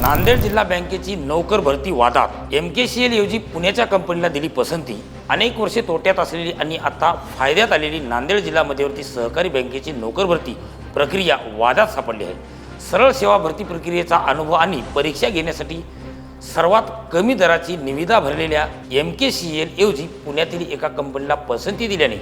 नांदेड जिल्हा बँकेची नोकर भरती वादात एम के सी एल ऐवजी पुण्याच्या कंपनीला दिली पसंती. अनेक वर्षे तोट्यात असलेली आणि आता फायद्यात आलेली नांदेड जिल्हा मध्यवर्ती सहकारी बँकेची नोकर भरती प्रक्रिया वादात सापडली आहे. सरळ सेवा भरती प्रक्रियेचा अनुभव आणि परीक्षा घेण्यासाठी सर्वात कमी दराची निविदा भरलेल्या एम के सी एल ऐवजी पुण्यातील एका कंपनीला पसंती दिल्याने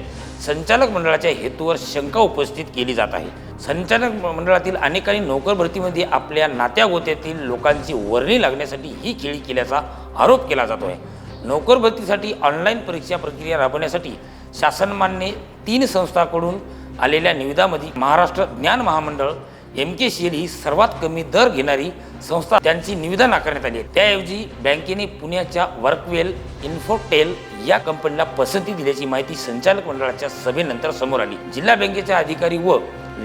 संचालक मंडळाच्या हेतूवर शंका उपस्थित केली जात आहे. संचालक मंडळातील अनेकांनी नोकर भरतीमध्ये आपल्या नात्या गोत्यातील लोकांची वर्णी लागण्यासाठी ही खेळी केल्याचा आरोप केला जातो आहे नोकर भरतीसाठी ऑनलाईन परीक्षा प्रक्रिया राबवण्यासाठी शासनमान्य तीन संस्थांकडून आलेल्या निविदामध्ये महाराष्ट्र ज्ञान महामंडळ एम के सी एल ही सर्वात कमी दर घेणारी संस्था त्यांची निविदा नाकारण्यात आली आहे. त्याऐवजी बँकेने पुण्याच्या वर्कवेल इन्फोटेल या कंपनीला पसंती दिल्याची माहिती संचालक मंडळाच्या सभेनंतर समोर आली. जिल्हा बँकेच्या अधिकारी व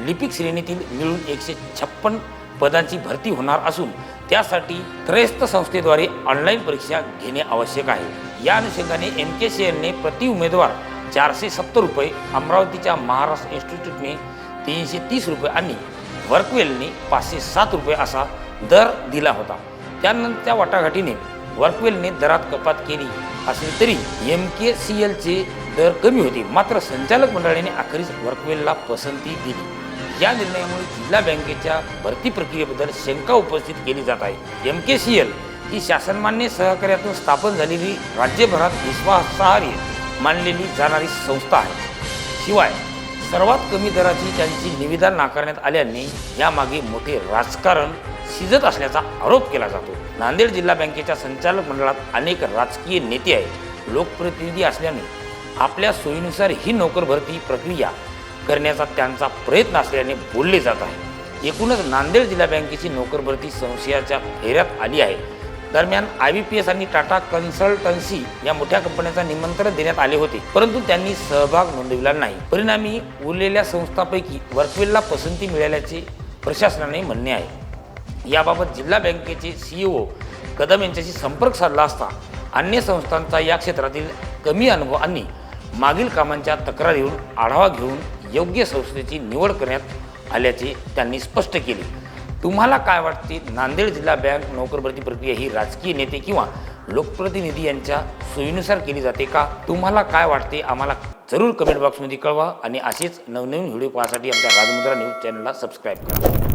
लिपिक श्रेणीतील मिळून एकशे छप्पन पदांची भरती होणार असून त्यासाठी त्रयस्थ संस्थेद्वारे ऑनलाईन परीक्षा घेणे आवश्यक आहे. या अनुषंगाने एम के सी एलने प्रति उमेदवार चारशे सत्तर रुपये अमरावतीच्या महाराष्ट्र इन्स्टिट्यूटने तीनशे तीस रुपये आणि वर्कवेलने पाचशे सात रुपये असा दर दिला होता. त्यानंतर त्या वाटाघाटीने वर्कवेलने दरात कपात केली. असली तरी एम के सी एलचे दर कमी होते. मात्र संचालक मंडळाने अखेरीस वर्कवेलला पसंती दिली. या निर्णयामुळे जिल्हा बँकेच्या भरती प्रक्रियेबद्दल शंका उपस्थित केली जात आहे. एम के सी एल ही शासनमान्य सहकार्यातून स्थापन झालेली राज्यभरात विश्वासार्ह मानलेली जाणारी संस्था आहे. शिवाय सर्वात कमी दराची त्यांची निविदा नाकारण्यात आल्याने यामागे मोठे राजकारण शिजत असल्याचा आरोप केला जातो. नांदेड जिल्हा बँकेच्या संचालक मंडळात अनेक राजकीय नेते आहेत. लोकप्रतिनिधी असल्याने आपल्या सोयीनुसार ही नोकर भरती प्रक्रिया करण्याचा त्यांचा प्रयत्न असल्याने बोलले जात आहे. एकूणच नांदेड जिल्हा बँकेची नोकर भरती संशयाच्या फेऱ्यात आली आहे. दरम्यान आय बी पी एस आणि टाटा कन्सल्टन्सी या मोठ्या कंपन्यांचा निमंत्रण देण्यात आले होते परंतु त्यांनी सहभाग नोंदविला नाही. परिणामी उरलेल्या संस्थांपैकी वर्कवेलला पसंती मिळाल्याचे प्रशासनाने म्हणणे आहे. याबाबत जिल्हा बँकेचे सीईओ कदम यांच्याशी संपर्क साधला असता अन्य संस्थांचा या क्षेत्रातील कमी अनुभव आणि मागील कामांच्या तक्रारीवरून आढावा घेऊन योग्य संस्थेची निवड करण्यात आल्याचे त्यांनी स्पष्ट केले. तुम्हाला काय वाटते? नांदेड जिल्हा बँक नोकरभरती प्रक्रिया ही राजकीय नेते किंवा लोकप्रतिनिधी यांच्या सोयीनुसार केली जाते का? तुम्हाला काय वाटते? आम्हाला जरूर कमेंट बॉक्समध्ये कळवा आणि असेच नवनवीन व्हिडिओ पाहण्यासाठी आमच्या राजमुद्रा न्यूज चॅनलला सबस्क्राईब करा.